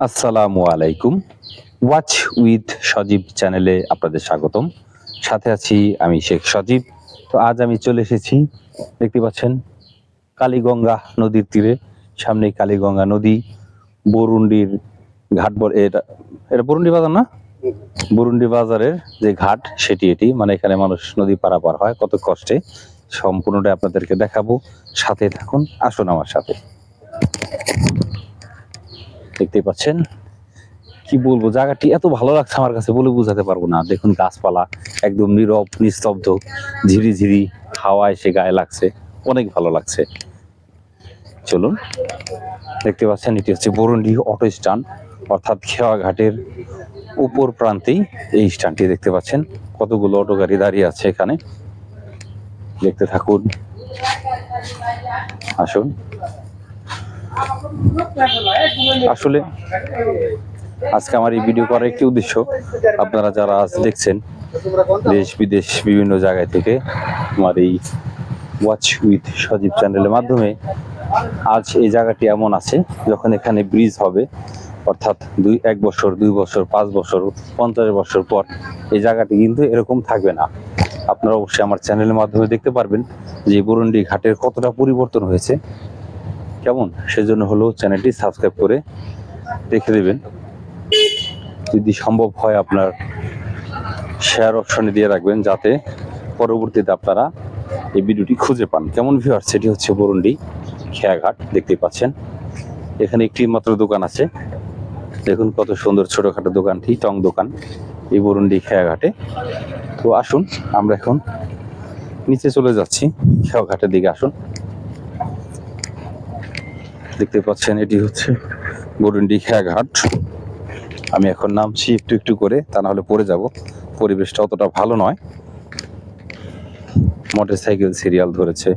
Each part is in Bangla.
আসসালামু আলাইকুম। ওয়াচ উইথ সজীব চ্যানেলে আপনাদের স্বাগতম। সাথে আছি আমি শেখ সজীব। তো আজ আমি চলে এসেছি, দেখতে পাচ্ছেন, কালীগঙ্গা নদীর তীরে। সামনেই কালীগঙ্গা নদী, বরুন্ডির ঘাট এটা এটা বরুন্ডি বাজার না? বরুন্ডি বাজারের যে ঘাট, সেটি এটি। মানে এখানে মানুষ নদী পারাপার হয়, কত কষ্টে। সম্পূর্ণটা আপনাদেরকে দেখাবো। সাথে থাকুন, আসুন আমার সাথে। দেখতে পাচ্ছেন। কি বলব, জায়গাটি এত ভালো লাগছে আমার কাছে বলে বোঝাতে পারব না। দেখুন গাছপালা একদম নীরব, নিস্তব্ধ ঝিরি ঝিরি হাওয়া এসে গায়ে লাগছে। অনেক ভালো লাগছে। চলুন, দেখতে পাচ্ছেন, এটি হচ্ছে বরুন্ডি অটো স্ট্যান্ড। অর্থাৎ খেওয়া ঘাটের উপর প্রান্তেই এই স্ট্যান্ডটি দেখতে পাচ্ছেন। কতগুলো অটো গাড়ি দাঁড়িয়ে আছে এখানে। দেখতে থাকুন। আসুন। আসলে আজকে আমার এই ভিডিও করার একটি উদ্দেশ্য, আপনারা যারা আজ দেখছেন, দেশ, বিদেশ, বিভিন্ন জায়গায় থেকে আমার এই ওয়াচ উইথ সজীব চ্যানেলের মাধ্যমে আজ এই জায়গাটি এমন আছে, যখন এখানে ব্রিজ হবে, অর্থাৎ দুই, এক বছর, দুই বছর, পাঁচ বছর, পঞ্চাশ বছর পর এই জায়গাটি কিন্তু এরকম থাকবে না। আপনারা অবশ্যই আমার চ্যানেলের মাধ্যমে দেখতে পারবেন যে বরুন্ডি ঘাটের কতটা পরিবর্তন হয়েছে। কেমন? সেজন্য হলো চ্যানেলটি সাবস্ক্রাইব করে রেখে দেবেন। যদি সম্ভব হয় আপনার শেয়ার অপশনে দিয়ে রাখবেন, যাতে পরবর্তীতে আপনারা এই ভিডিওটি খুঁজে পান। কেমন ভিউয়ার সেটি হচ্ছে বরুন্ডি খেয়াঘাট দেখতে পাচ্ছেন। এখানে একটি মাত্র দোকান আছে। দেখুন কত সুন্দর ছোটোখাটো দোকানটি, টং দোকান, এই বরুন্ডি খেয়াঘাটে। তো আসুন, আমরা এখন নিচে চলে যাচ্ছি, খেয়াঘাটের দিকে আসুন। দেখতে পাচ্ছেন, এটি হচ্ছে বরুন্ডি খেয়াঘাট। আমি এখন নামছি একটু একটু করে, তা না হলে পড়ে যাব। পরিবেশটা অতটা ভালো নয়। মোটর সাইকেল সিরিয়াল ধরেছে।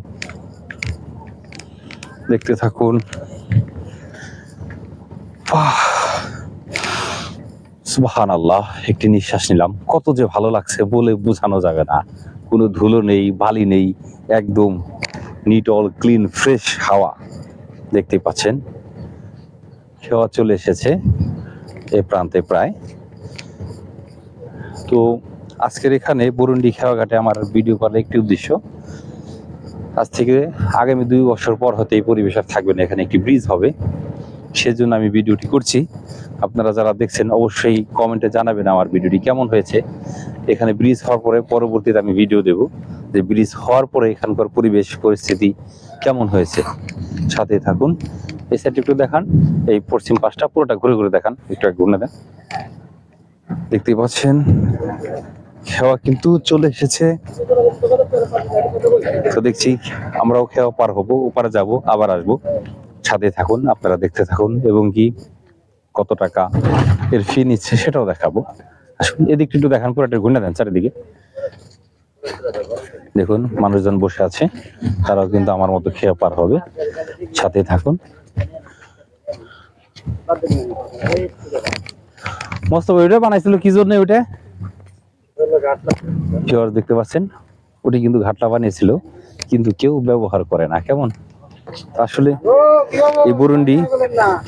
দেখতে থাকুন। সুবাহান আল্লাহ একটি নিঃশ্বাস নিলাম। কত যে ভালো লাগছে বলে বোঝানো যাবে না। কোনো ধুলো নেই, বালি নেই, একদম নিট অল ক্লিন, ফ্রেশ হাওয়া। দেখতে পাচ্ছেন। খেওয়া চলে এসেছে এ প্রান্তে প্রায়। তো আজকের এখানে বরুন্ডি খেওয়াঘাটে আমার ভিডিও করার একটি উদ্দেশ্য, আজ থেকে আগামী দুই বছর পর হতে এই পরিবেশ আর থাকবে না, এখানে একটি ব্রিজ হবে। সেজন্য আমি ভিডিওটি করছি। আপনারা যারা দেখছেন, অবশ্যই কমেন্টে জানাবেন আমার ভিডিওটি কেমন হয়েছে। এখানে ব্রিজ হওয়ার পরে পরবর্তীতে আমি ভিডিও দেব। যে ব্রিজ হওয়ার পরে এখানকার পরিবেশ, পরিস্থিতি কেমন হয়েছে? সাথে থাকুন। এই সাইডটা একটু দেখান। এই পশ্চিম পাশটা পুরোটা ঘুরে ঘুরে দেখান। একটু এক ঘুরে দেন। দেখতেই পাচ্ছেন, খেওয়া কিন্তু চলে এসেছে। তো দেখছি, আমরাও খেওয়া পার হব, ওপারে যাব, আবার আসব। ছাদে থাকুন, আপনারা দেখতে থাকুন, এবং কি কত টাকা এর ফি নিচ্ছে সেটাও দেখাবো। আসুন, এদিকটা একটু দেখান, পুরোটা ঘুরে দেন চারিদিকে। দেখুন, মানুষজন বসে আছে। তারাও কিন্তু আমার মতো খেয়ে পার হবে। সাথে থাকুন। মস্ত ওইটা বানাইছিল কি জন্য ওইটা? দেখতে পাচ্ছেন, ওটি কিন্তু ঘাটলা বানিয়েছিল, কিন্তু কেউ ব্যবহার করে না। কেমন? আসলে এই বরুন্ডি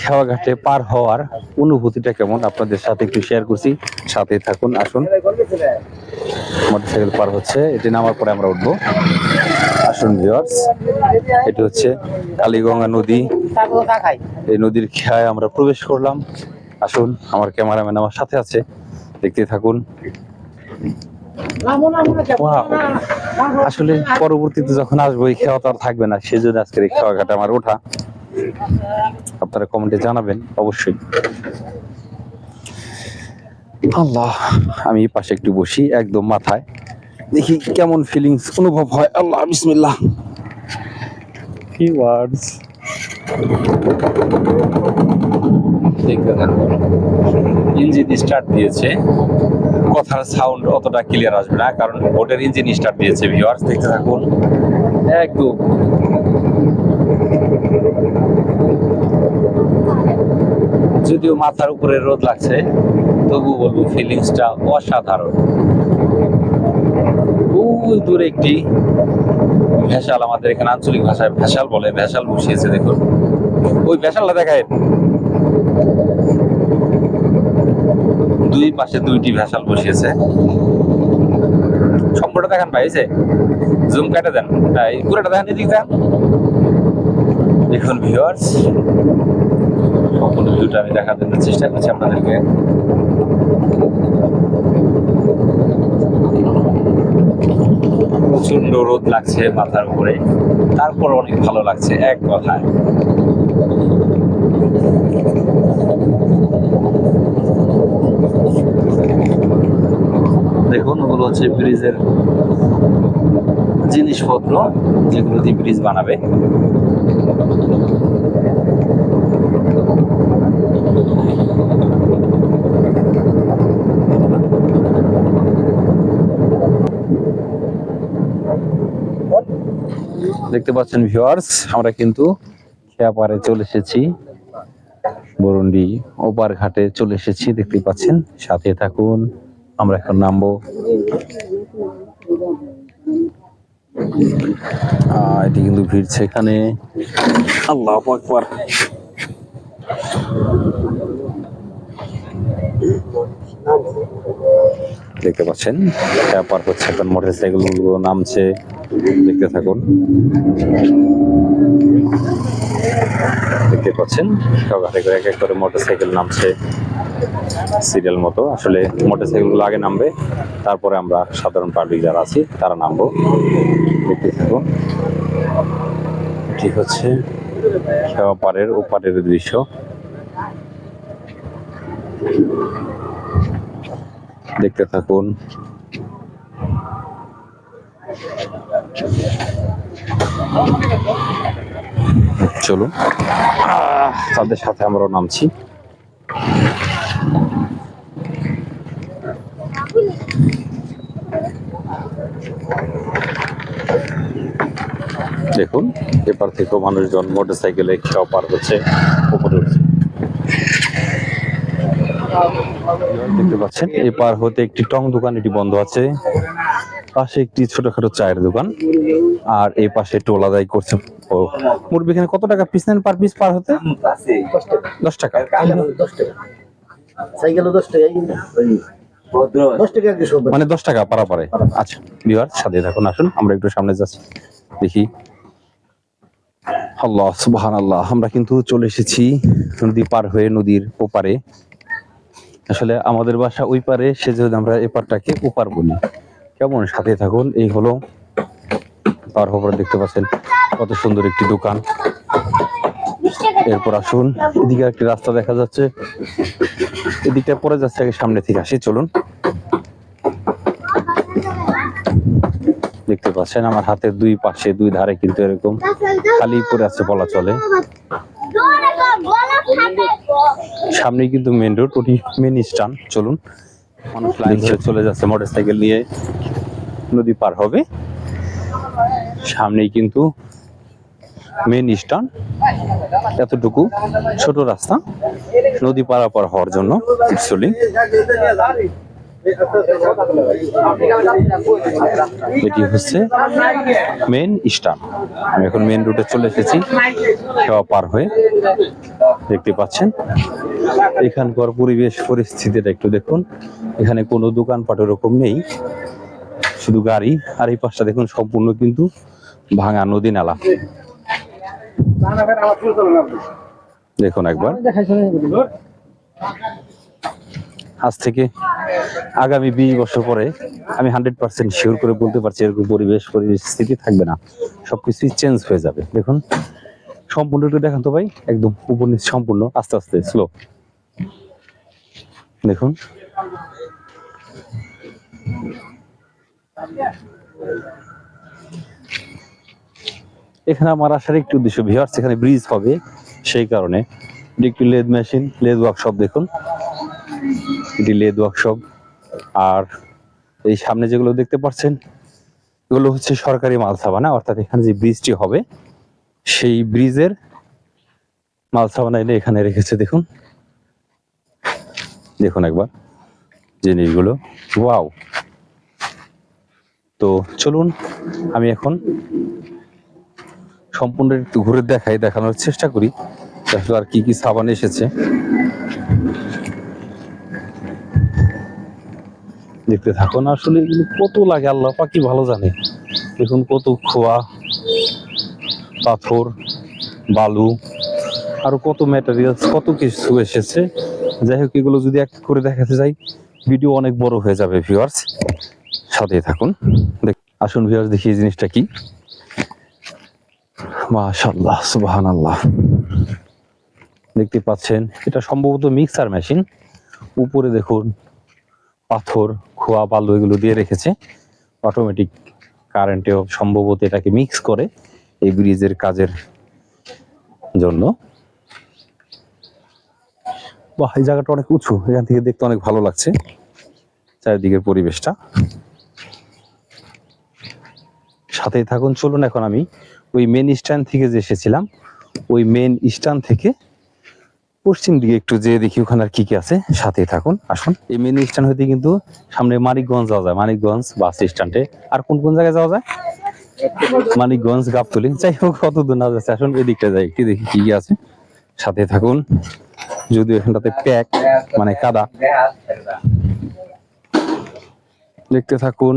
খেওয়া ঘাটে পার হওয়ার অনুভূতিটা কেমন? আপনাদের সাথে একটু শেয়ার করছি। সাথে থাকুন, আসুন। মোটরসাইকেল পার হচ্ছে, এটি নামার পরে আমরা উঠবো। আসুন ভিউয়ার্স এটি হচ্ছে কালীগঙ্গা নদী। এই নদীর খেয়ায় আমরা প্রবেশ করলাম। আসুন, আমার ক্যামেরাম্যান আমার সাথে আছে। দেখতে থাকুন. আসলে পরবর্তীতে যখন আসব, এই খেওয়া তো আর থাকবে না। সেজন্য আজকের এই খেওয়া ঘাটে আমার ওঠা। আপনারা কমেন্টে জানাবেন, অবশ্যই। আল্লাহ, আমি পাশে একটু বসি, একদম মাথায়। দেখি কেমন ফিলিংস অনুভব হয়। আল্লাহ, বিসমিল্লাহ। কি ওয়ার্ডস ইঞ্জিন স্টার্ট দিয়েছে। কথার সাউন্ড অতটা ক্লিয়ার আসবে না, কারণ বোটের ইঞ্জিন স্টার্ট দিয়েছে ভিউয়ার্স দেখতে থাকুন। একদম যদিও মাথার উপরে রোদ লাগছে তবু বলব ফিলিংসটা অসাধারণ। ওই দূরে একটি ভেসাল, আমাদের এখানে আঞ্চলিক ভাষায় ভেসাল বলে, ভেসাল বসিয়েছে, দেখুন। ওই ভেসালটা দেখায় দুই পাশে দুইটি ভেসাল বসিয়েছে। সম্পূর্ণ দেখান ভাই যে জুম কাটে দেন। এই পুরোটা দেখান, এদিক দেখান দেখুন ভিউয়ার্স সম্পূর্ণ ভিউটা আমি জন্য চেষ্টা করছি আপনাদেরকে। প্রচণ্ড রোদ লাগছে মাথার উপরে। তারপর অনেক ভালো লাগছে, এক কথায়। দেখুন, ওগুলো হচ্ছে ব্রিজের জিনিসপত্র, যেগুলো দিয়ে ব্রিজ বানাবে। দেখতে পাচ্ছেন ভিউয়ার্স, আমরা কিন্তু খেয়াপাড়ে চলে এসেছি। বরুন্ডি ওপার ঘাটে চলে এসেছি, দেখতে পাচ্ছেন। সাথে থাকুন, আমরা এখন নামবো। এটি কিন্তু ভিড়ছে এখানে। আল্লাহ দেখতে পাচ্ছেন। ব্যাপার হচ্ছে সাইকেলগুলো নামছে। দেখতে থাকুন। দেখতে পাচ্ছেন সকালে করে এক এক করে মোটর সাইকেল নামছে। সিরিয়াল মতো। আসলে মোটর সাইকেলগুলো আগে নামবে, তারপরে আমরা সাধারণ পাবলিক যারা আছি, তারা নামবো। দেখতে থাকুন। ঠিক হচ্ছে খেওয়া পাড়ের ওপারের দৃশ্য। দেখতে থাকুন। চলুন। তাদের সাথে আমরাও নামছি। দেখুন, এপার থেকেও মানুষজন মোটরসাইকেলে খেয়াও পার হচ্ছে উপরে উঠছে দেখতে পাচ্ছেন এই পার হতে একটি টং দোকান, এটি বন্ধ আছে। পাশে একটি ছোটখাটো চায়ের দোকান, আর এই পাশে টোল আদায় করছে। মুরবি এখানে কত টাকা পিস নেন পার পিস পার হতে? দশ টাকা। মানে দশ টাকা পারা পারে আচ্ছা বিহার সাথে থাকুন, আসুন, আমরা একটু সামনে যাচ্ছি, দেখি। আল্লাহ সুবহান আল্লাহ আমরা কিন্তু চলে এসেছি নদী পার হয়ে নদীর ওপারে। আসলে আমাদের বাসা ওই পারে, সেজন্য আমরা এপারটাকে ওপার বলি কেমন? সাথে থাকুন। এই হলো পার হবার দেখতে পাচ্ছেন। কত সুন্দর একটি দোকান। এরপর আসুন। এদিকে একটি রাস্তা দেখা যাচ্ছে। এদিকটা পরে যাচ্ছে, আগে সামনে থেকে আসি, চলুন। দেখতে পাচ্ছেন, আমার হাতের দুই পাশে দুই ধারে কিন্তু এরকম খালি পরে আছে বলা চলে। সামনে কিন্তু মেন রোড ওটি মেন স্টান চলুন। মানুষ লাইন ধরে চলে যাচ্ছে মোটর সাইকেল নিয়ে। নদী পার হবে। সামনেই কিন্তু মেন স্টান এতটুকু ছোট রাস্তা। নদী পারাপার হওয়ার জন্য এটি হচ্ছে মেন স্টান আমি এখন মেন রুটে চলে এসেছি খেওয়া পার হয়ে। দেখতে পাচ্ছেন? এখানকার পরিবেশ পরিস্থিতিটা একটু দেখুন। এখানে কোনো দোকানপাট ওরকম নেই। শুধু গাড়ি, আর এই পাশটা দেখুন, সম্পূর্ণ কিন্তু ভাঙা নদী নালা। দেখুন একবার। আজ থেকে আগামী বিশ বছর পরে আমি হান্ড্রেড পার্সেন্ট শিওর করে বলতে পারছি, এরকম পরিবেশ পরিস্থিতি থাকবে না। সবকিছুই চেঞ্জ হয়ে যাবে। দেখুন সম্পূর্ণ একটু দেখান তো ভাই, একদম উপর নিচ সম্পূর্ণ, আস্তে আস্তে স্লো দেখুন। এখানে আমার আসার একটু উদ্দেশ্য ভিওয়ার্স এখানে ব্রিজ হবে, সেই কারণে। একটি লেদ মেশিন লেদ ওয়ার্কশপ দেখুন। এটি লেদ ওয়ার্কশপ আর এই সামনে যেগুলো দেখতে পাচ্ছেন, এগুলো হচ্ছে সরকারি মালসাবানা অর্থাৎ এখানে যে ব্রিজটি হবে, সেই ব্রিজের মালসাবানা এনে এখানে রেখেছে, দেখুন। দেখুন একবার জিনিসগুলো। ওয়াও! তো চলুন, আমি এখন সম্পূর্ণ একটু ঘুরে দেখাই, দেখানোর চেষ্টা করি আসলে আর কি কি সাবান এসেছে। দেখতে থাকুন আসলে এগুলো কত লাগে, আল্লাহ পাকি ভালো জানে। দেখুন কত খোয়া, পাথর, বালু, আরও কত ম্যাটেরিয়ালস কত কিছু এসেছে। যাই হোক, এগুলো যদি এক করে দেখাতে যাই ভিডিও অনেক বড় হয়ে যাবে ভিউয়ার্স সাথে থাকুন। দেখ- আসুন ভিউয়ার্স দেখি এই জিনিসটা কি। মাশাল্লাহ সুবাহান আল্লাহ দেখতে পাচ্ছেন, এটা সম্ভবত মিক্সার মেশিন উপরে দেখুন, পাথর। খোয়া বালু এগুলো দিয়ে রেখেছে অটোমেটিক কারেন্টেও সম্ভবত এটাকে মিক্স করে এই ব্রিজের কাজের জন্য। বাহ, এই জায়গাটা অনেক উঁচু, এখান থেকে দেখতে অনেক ভালো লাগছে, চারিদিকের পরিবেশটা। সাথেই থাকুন, চলুন এখন আমি ওই মেন স্ট্যান্ড থেকে যে এসেছিলাম, ওই মেন স্ট্যান্ড থেকে পশ্চিম দিকে একটু যেয়ে দেখি ওখানে আর কি কি আছে। সাথেই থাকুন, আসুন। এই মেন স্ট্যান্ড হইতে কিন্তু সামনে মানিকগঞ্জ যাওয়া যায়। মানিকগঞ্জ বাস স্ট্যান্ডে আর কোন কোন জায়গায় যাওয়া যায়? মানিকগঞ্জ, গাবতলি। যাই হোক কত দূর না যাচ্ছে। আসুন, এদিকটা যাই, একটু দেখি কি কি আছে। সাথে থাকুন। যদিও এখানটাতে প্যাক মানে কাদা। দেখতে থাকুন।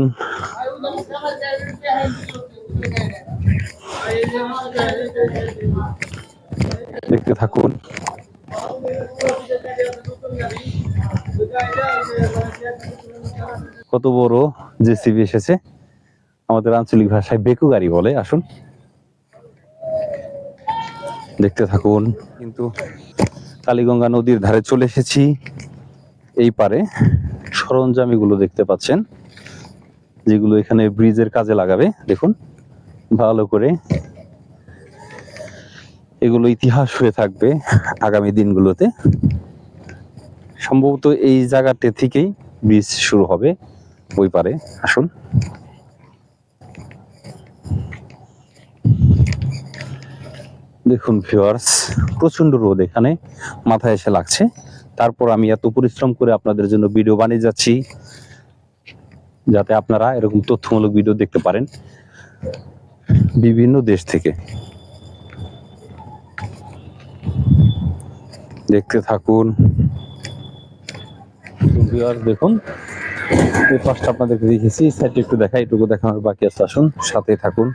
দেখতে থাকুন। কত বড় জেসিবি এসেছে? আমাদের আঞ্চলিক ভাষায় বেকু গাড়ি বলে, আসুন। দেখতে থাকুন। কিন্তু কালীগঙ্গা নদীর ধারে চলে এসেছি। এই পারে সরঞ্জামিগুলো দেখতে পাচ্ছেন, যেগুলো এখানে ব্রিজের কাজে লাগাবে। দেখুন, ভালো করে এগুলো ইতিহাস হয়ে থাকবে আগামী দিনগুলোতে। সম্ভবত এই জায়গাতে থেকেই ব্রিজ শুরু হবে। ওই পারে আসুন। দেখুন ভিউয়ার্স প্রচণ্ড রোদ এখানে মাথায় এসে লাগছে। তারপর আমি এত পরিশ্রম করে আপনাদের জন্য ভিডিও বানিয়ে যাচ্ছি, যাতে আপনারা এরকম তথ্যমূলক ভিডিও দেখতে পারেন। বিভিন্ন দেশ থেকে। দেখতে থাকুন। দেখুন, এই পাশটা আপনাদেরকে দেখেছি সাইডটা একটু দেখা এটুকু দেখানোর বাকি আছে, আসুন সাথে থাকুন।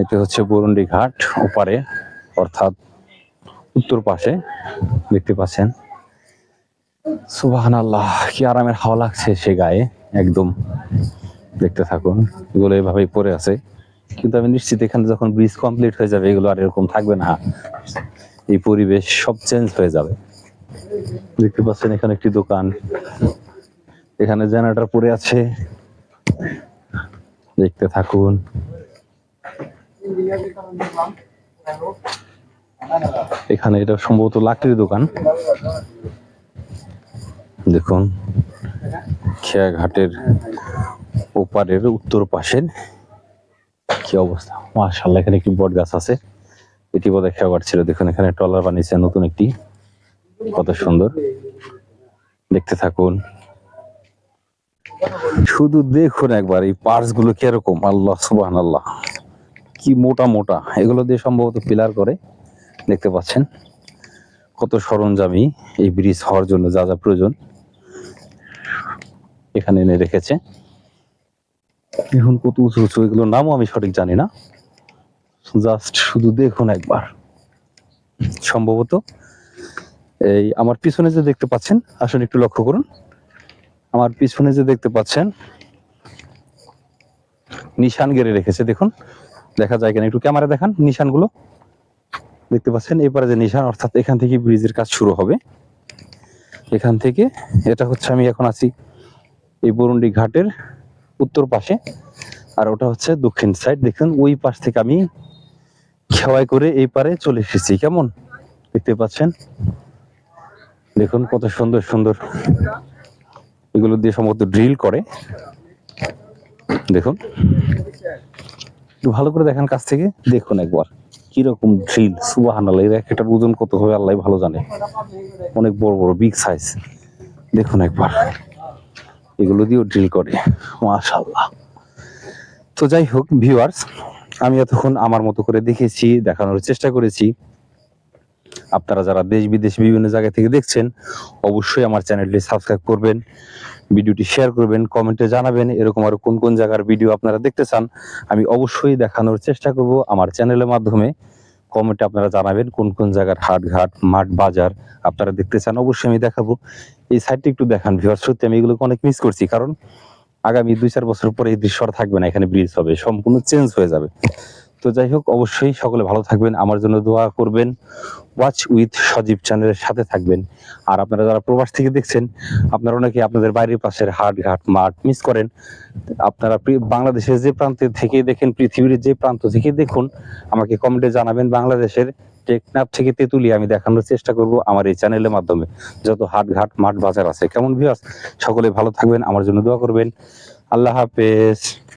এটা হচ্ছে বরুন্ডি ঘাট, ওপারে, অর্থাৎ উত্তর পাশে, দেখতে পাচ্ছেন। সুবাহান আল্লাহ কি আরামের হাওয়া লাগছে সে গায়ে, একদম। দেখতে থাকুন, এগুলো এভাবেই পড়ে আছে। কিন্তু আমি নিশ্চিত এখানে যখন ব্রিজ কমপ্লিট হয়ে যাবে, এগুলো আর এরকম থাকবে না। এই পরিবেশ সব চেঞ্জ হয়ে যাবে। দেখতে পাচ্ছেন এখানে একটি দোকান। এখানে জেনারেটর পড়ে আছে। দেখতে থাকুন। এখানে এটা সম্ভবত লাকড়ির দোকান। দেখুন, খেয়াঘাটের ওপারের উত্তর পাশের কি অবস্থা? মাশাল্লাহ এখানে একটি বট গাছ আছে। এটি খেয়াঘাট ছিল। দেখুন, এখানে ট্রলার বানিয়েছে, নতুন একটি। কত সুন্দর। দেখতে থাকুন। শুধু দেখুন একবার এই পার্টসগুলো কীরকম। আল্লাহ সুবাহ আল্লাহ কি মোটা মোটা। এগুলো দিয়ে সম্ভবত পিলার করে দেখতে পাচ্ছেন। কত সরঞ্জামি এই ব্রিজ হওয়ার জন্য যা যা প্রয়োজন এখানে এনে রেখেছে। এখন কত উঁচু উঁচু। এগুলোর নামও আমি সঠিক জানি না। জাস্ট শুধু দেখুন একবার। সম্ভবত এই আমার পিছনে যে দেখতে পাচ্ছেন, আসুন একটু লক্ষ্য করুন। আমার পিছনে যে দেখতে পাচ্ছেন, নিশান গেড়ে রেখেছে, দেখুন। দেখা যায় কিনা, একটু ক্যামেরা দেখান নিশানগুলো। দেখতে পাচ্ছেন এবারে যে নিশান, অর্থাৎ এখান থেকে ব্রিজের কাজ শুরু হবে। এখান থেকে, এটা হচ্ছে আমি এখন আছি এই বরুন্ডি ঘাটের উত্তর পাশে, আর ওটা হচ্ছে দক্ষিণ সাইড দেখুন, ওই পাশ থেকে আমি খেওয়াই করে এই পারে চলে এসেছি। কেমন? দেখতে পাচ্ছেন? দেখুন কত সুন্দর সুন্দর। এগুলো দিয়ে সম্ভবত ড্রিল করে। দেখুন। ভালো করে দেখেন কাছ থেকে। দেখুন একবার। কীরকম ড্রিল। সুবাহান এর এক ওজন কত হবে আল্লাহ ভালো জানে। অনেক বড় বড় বিগ সাইজ দেখুন একবার। এগুলো দিয়েও ড্রিল করে। মাশাল্লাহ তো যাই হোক ভিউয়ার্স আমি এতক্ষণ আমার মতো করে দেখেছি, দেখানোর চেষ্টা করেছি। আপনারা যারা দেশ, বিদেশ, বিভিন্ন জায়গা থেকে দেখছেন, অবশ্যই আমার চ্যানেলটি সাবস্ক্রাইব করবেন, ভিডিওটি শেয়ার করবেন, কমেন্টে জানাবেন, এরকম আরও কোন কোন জায়গার ভিডিও আপনারা দেখতে চান, আমি অবশ্যই দেখানোর চেষ্টা করব আমার চ্যানেলের মাধ্যমে। কমেন্টে আপনারা জানাবেন কোন কোন জায়গার হাট ঘাট মাঠ, বাজার আপনারা দেখতে চান, অবশ্যই আমি দেখাবো। এই সাইডটা একটু দেখান ভিউয়ার সত্যি আমি এগুলোকে অনেক মিস করছি, কারণ আগামী দুই চার বছর পরে এই দৃশ্য থাকবে না, এখানে ব্রিজ হবে, সম্পূর্ণ চেঞ্জ হয়ে যাবে। তো যাই হোক, অবশ্যই সকলে ভালো থাকবেন, আমার জন্য দোয়া করবেন ওয়াচ উইথ সজীব চ্যানেলের সাথে থাকবেন। আর আপনারা যারা প্রবাস থেকে দেখছেন, আপনারা অনেকে আপনাদের বাইরের পাশের হাট ঘাট মাঠ মিস করেন। আপনারা বাংলাদেশের যে প্রান্তে থেকে দেখেন, পৃথিবীর যে প্রান্ত থেকে দেখুন, আমাকে কমেন্টে জানাবেন বাংলাদেশের টেকনাফ থেকে তেতুলি আমি দেখানোর চেষ্টা করব আমার এই চ্যানেলের মাধ্যমে। যত হাটঘাট, মাঠ বাজার আছে, কেমন ভিউয়ার্স সকলে ভালো থাকবেন, আমার জন্য দোয়া করবেন। আল্লাহ হাফেজ।